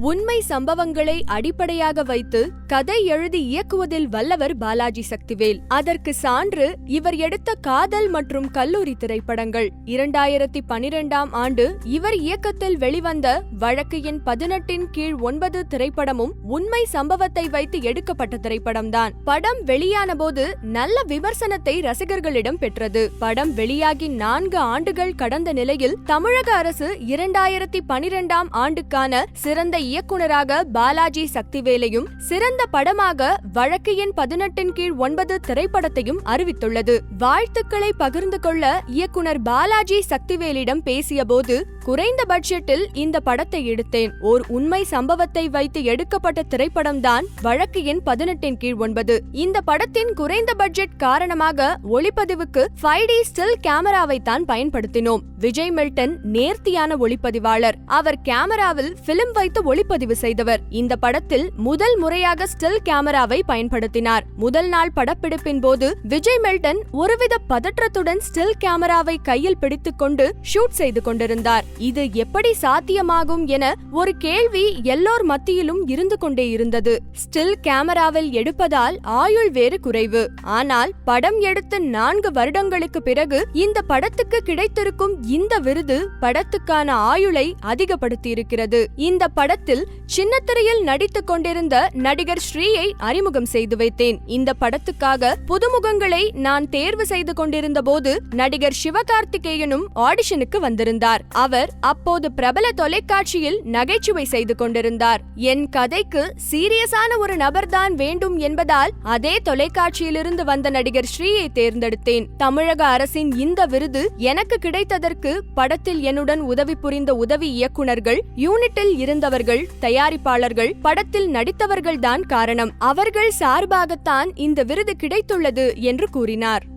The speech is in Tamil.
உண்மை சம்பவங்களை அடிப்படையாக வைத்து கதை எழுதி இயக்குவதில் வல்லவர் பாலாஜி சக்திவேல். அதற்கு சான்று இவர் எடுத்த காதல் மற்றும் கல்லூரி திரைப்படங்கள். இரண்டாயிரத்தி பனிரெண்டாம் ஆண்டு இவர் இயக்கத்தில் வெளிவந்த வழக்கு எண் பதினெட்டின் கீழ் ஒன்பது திரைப்படமும் உண்மை சம்பவத்தை வைத்து எடுக்கப்பட்ட திரைப்படம்தான். படம் வெளியான போது நல்ல விமர்சனத்தை ரசிகர்களிடம் பெற்றது. படம் வெளியாகி நான்கு ஆண்டுகள் கடந்த நிலையில் தமிழக அரசு இரண்டாயிரத்தி பனிரெண்டாம் ஆண்டுக்கான சிறந்த இயக்குனராக பாலாஜி சக்திவேலையும் சிறந்த படமாக வழக்கு எண் பதினெட்டின் கீழ் ஒன்பது திரைப்படத்தையும் அறிவித்துள்ளது. வாழ்த்துக்களை பகிர்ந்து கொள்ள இயக்குனர் பாலாஜி சக்திவேலிடம் பேசியபோது குறைந்த பட்ஜெட்டில் இந்த படத்தை எடுத்தேன். ஓர் உண்மை சம்பவத்தை வைத்து எடுக்கப்பட்ட திரைப்படம்தான் வழக்கு எண் பதினெட்டின் கீழ் ஒன்பது. இந்த படத்தின் குறைந்த பட்ஜெட் காரணமாக ஒளிப்பதிவுக்கு ஃபைவ் டி ஸ்டில் கேமராவை தான் பயன்படுத்தினோம். விஜய் மில்டன் நேர்த்தியான ஒளிப்பதிவாளர். அவர் கேமராவில் பிலிம் வைத்து ஒளிப்பதிவு செய்தவர். இந்த படத்தில் முதல் முறையாக ஸ்டில் கேமராவை பயன்படுத்தினார். முதல் நாள் படப்பிடிப்பின் போது விஜய் மெல்டன் ஒருவித பதற்றத்துடன் ஸ்டில் கேமராவை கையில் பிடித்துக்கொண்டு ஷூட் செய்து கொண்டிருந்தார். இது எப்படி சாத்தியமாகும் என ஒரு கேள்வி எல்லோர் மத்தியிலும் இருந்து கொண்டே இருந்தது. ஸ்டில் கேமராவில் எடுப்பதால் ஆயுள் வேறு குறைவு. ஆனால் படம் எடுத்து நான்கு வருடங்களுக்கு பிறகு இந்த படத்துக்கு கிடைத்திருக்கும் இந்த விருது படத்துக்கான ஆயுளை அதிகப்படுத்தியிருக்கிறது. இந்த படத்தில் சின்னத்திரையில் நடித்துக் கொண்டிருந்த நடிகர் ஸ்ரீயை அறிமுகம் செய்து வைத்தேன். இந்த படத்துக்காக புதுமுகங்களை நான் தேர்வு செய்து கொண்டிருந்த போது நடிகர் சிவகார்த்திகேயனும் ஆடிஷனுக்கு வந்திருந்தார். அவர் அப்போது பிரபல தொலைக்காட்சியில் நகைச்சுவை செய்து கொண்டிருந்தார். என் கதைக்கு சீரியஸான ஒரு நபர்தான் வேண்டும் என்பதால் அதே தொலைக்காட்சியிலிருந்து வந்த நடிகர் ஸ்ரீயை தேர்ந்தெடுத்தேன். தமிழக அரசின் இந்த விருது எனக்கு கிடைத்ததற்கு படத்தில் என்னுடன் உதவி புரிந்த உதவி இயக்குனர்கள் யூனிட்டில் இருந்தவர்கள் தயாரிப்பாளர்கள் படத்தில் நடித்தவர்கள்தான் காரணம். அவர்கள் சார்பாகத்தான் இந்த விருது கிடைத்துள்ளது என்று கூறினார்.